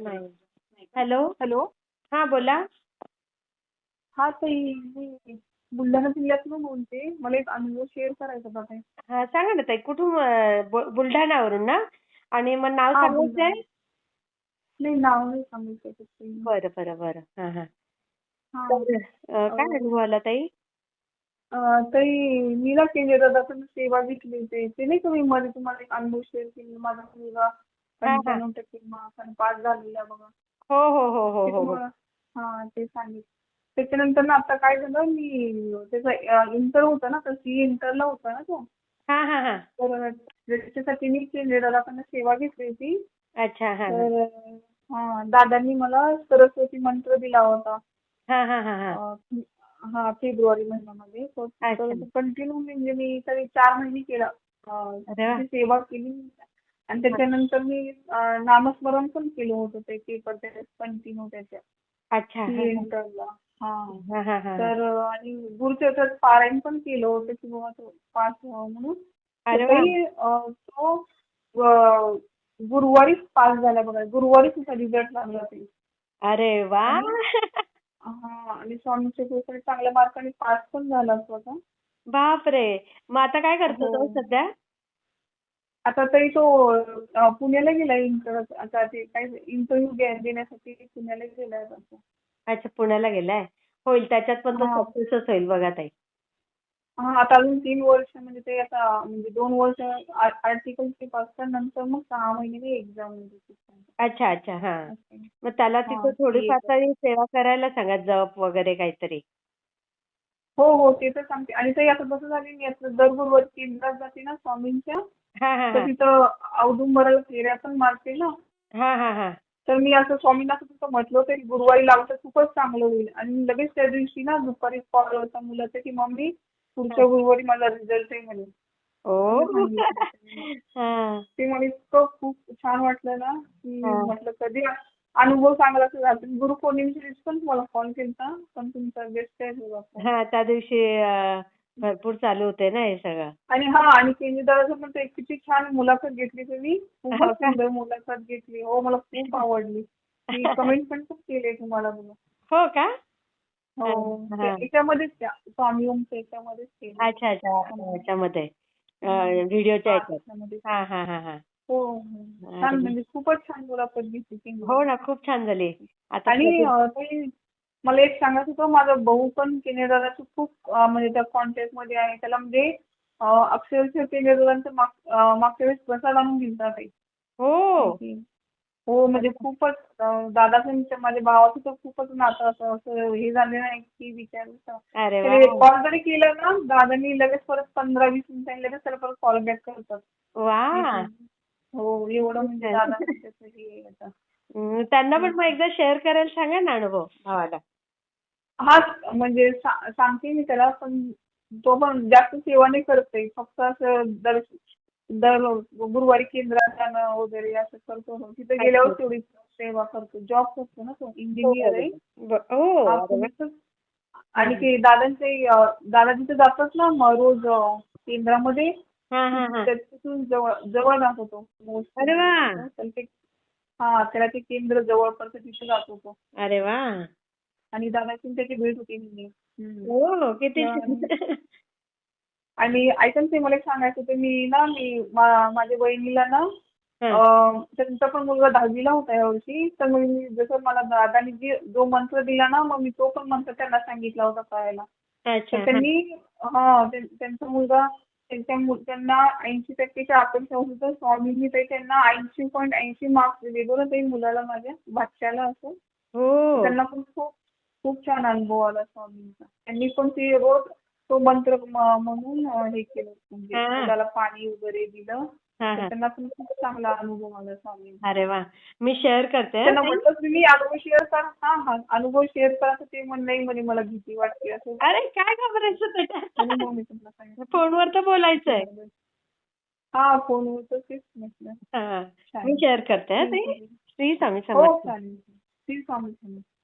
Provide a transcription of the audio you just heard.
नाही. Hello? Hello? हा बोला. हा ताई मी बुलढाणा जिल्ह्यातून बोलते. मला एक अनुभव शेअर करायचा होता ताई. हा सांगा ना ताई कुठून अं, बु- बुलढाण्यावरून ना? आणि मग नाव हा, सांगायचंय बुलढाणा. नाही नाव नाही सांगायचं ताई. बरं बरं बरं. हा हा. हा. तर, अं, काय अनुभव आला ताई? अं, ताई मी ना केंद्र दादाकडून सेवा घेतली ते ते नाही का मी मध्ये तुम्हाला एक अनुभव शेअर केला माझा मुलगा पंच्याण्णव टक्के पास झालेला बघा. हो हो हो हो हो हो. हा ते सांगितलं. त्याच्यानंतर ना आता काय झालं मी त्याचा इंटर होता ना तर सी इंटरला होता ना तो. हा हा हा. तर त्याच्यासाठी मी दादाकडून सेवा घेतली होती. अच्छा हा हा. तर हा दादांनी मला सरस्वती मंत्र दिला होता. हा हा हा हा. अं, हा फेब्रुवारी महिन्यामध्ये. तो- अच्छा. तर कंटिन्यू म्हणजे मी तरी चार महिने केला. अं, सेवा केली. आणि त्याच्यानंतर मी नामस्मरण पण केलं होतं ते पेपर कंटिन्यू त्याच्या अच्छा इंटरला हा तर आणि गुरुचरित्रात पारायण पण केलं होतं की बाबा तो पास व्हावा म्हणून. अरे तर तो गुरुवारीच पास झाला बघा. गुरुवारीच त्याचा रिझल्ट लागला ते. अरे वा. हा आणि स्वामींच्या कृपेने चांगल्या मार्काने पास पण झाला तो आता बापरे. मग आता काय करतो तो हो. सध्या? आता तरी तो पुण्याला काय इंटरव्ह्यू देण्यासाठी पुण्याला गेलाय. अच्छा पुण्याला गेलाय होईल त्याच्यात पण तो. सक्सेसच होईल बघा ताई हा आता अजून तीन वर्ष म्हणजे ते आता म्हणजे दोन वर्ष आर्टिकलचे पास तर नंतर मग सहा महिने एक्झाम अच्छा अच्छा हा मग त्याला तिथे थोडीफार. तरी सेवा करायला सांगा जप वगैरे काहीतरी हो हो ते तर सांगते आणि ते आता कसं झाले मी आता दर गुरुवारी जाते ना स्वामींच्या तर तिथं औदुंबराला फेऱ्या पण मारते ना हा हा हा. तर मी असं स्वामींना तिथं म्हटलं होतं की गुरुवारी लावलं तर खूपच चांगलं होईल. आणि लगेच त्या दिवशी ना दुपारी कॉल होता मुलाचा की मम्मी पुढच्या गुरुवारी माझा रिझल्ट आहे म्हणे. हा. ते मला इतकं खूप छान वाटलं ना की. म्हटलं कधी अनुभव चांगला असं झाला. तुम्ही गुरुपौर्णिमेच्या दिवशी पण तुम्हाला कॉल केलता पण तुमचा बेस्ट आहे त्या दिवशी भरपूर चालू होते ना हे सगळं. आणि हा आणि केंद्रदाराचं पण ते किती छान मुलाखत घेतली तुम्ही? सुंदर मुलाखत घेतली. हो मला खूप आवडली. कमेंट पण खूप केले तुम्हाला हो का? हो याच्यामध्येच त्या स्वामी ओमच्या याच्यामध्येच केले. अच्छा अच्छा याच्यामध्ये. व्हिडिओच्या हा, याच्यात. त्याच्यामध्ये. हा हा हा हा. हो हो. छान म्हणजे खूपच छान मुलाखत घेतली हो ना खूप छान झाली. आता आणि मला एक सांगायचं होतं माझा भाऊ पण केनेदाराचं खूप म्हणजे त्या कॉन्टॅक्टमध्ये आहे. त्याला म्हणजे अक्षरशः माग अं, मागच्या वेळेस प्रसाद आणून दिलता ते हो. हो म्हणजे खूपच दादाचं माझ्या भावाचं तर खूपच नातं असं असं हे झालं नाही की विचार अरे वा कॉल जरी केला ना दादानी लगेच परत पंधरा वीस मिनिटांनी लगेच त्याला परत कॉल बॅक करतात. वा. हो एवढं म्हणजे दादा त्याचं हे आहे आता. त्यांना पण मग एकदा शेअर करायला सांगा ना अनुभव भावाला हा म्हणजे सांगते मी त्याला पण तो पण जास्त सेवा नाही करत फक्त असं दर दर गुरुवारी केंद्रात जाणं वगैरे असं करतो. तिथे गेल्यावर तेवढी सेवा करतो जॉब करतो ना तो इंजिनियर आहे हो. आणि ते दादांचे दादा तिथे जातात ना मग रोज केंद्रामध्ये तिथून जवळ जवळ जातो तो mostly. अरे वा. हा त्याला ते केंद्र जवळ पडतं तिथे जातो तो अरे वा आणि दादाची त्याची भेट होती म्हणजे. हो किती. आणि ऐका ना ते मला एक सांगायचं होतं मी ना मी माझ्या बहिणीला ना त्यांचा पण मुलगा दहावीला होता यावर्षी तर मग मी जसं मला दादानी जे जो मंत्र दिला ना मग मी तो पण मंत्र त्यांना सांगितला होता हा. त्यांनी हा त्यां- त्यांचा मुलगा त्यांच्या मु- त्यांना ऐंशी टक्केच्या अपेक्षा होती. तर स्वामींनी ते त्यांना ऐंशी पॉईंट ऐंशी मार्क्स दिले. बरं ते मुलाला माझ्या भाच्याला असं. हो. त्यांना पण खूप खूप छान अनुभव आला स्वामींचा. त्यांनी पण ते रोज तो मंत्र म- म्हणून हे केलं. म्हणजे हा. मुलाला पाणी वगैरे दिलं. तर त्यांना पण खूप चांगला अनुभव आला स्वामींचा अरे वा. मी शेअर करते त्यांना ताई. म्हटलं तुम्ही अनुभव शेअर करा हा हा. अनुभव शेअर करा तर ते म्हण नाही म्हणे मला भीती वाटते असं. अरे काय घाबरायचं त्याच्यात फोनवर तर बोलायचंय. हा फोनवर तर तेच म्हटलं. हा. मी शेअर करते हं श्री स्वामी समर्थ. श्री स्वामी समर्थ.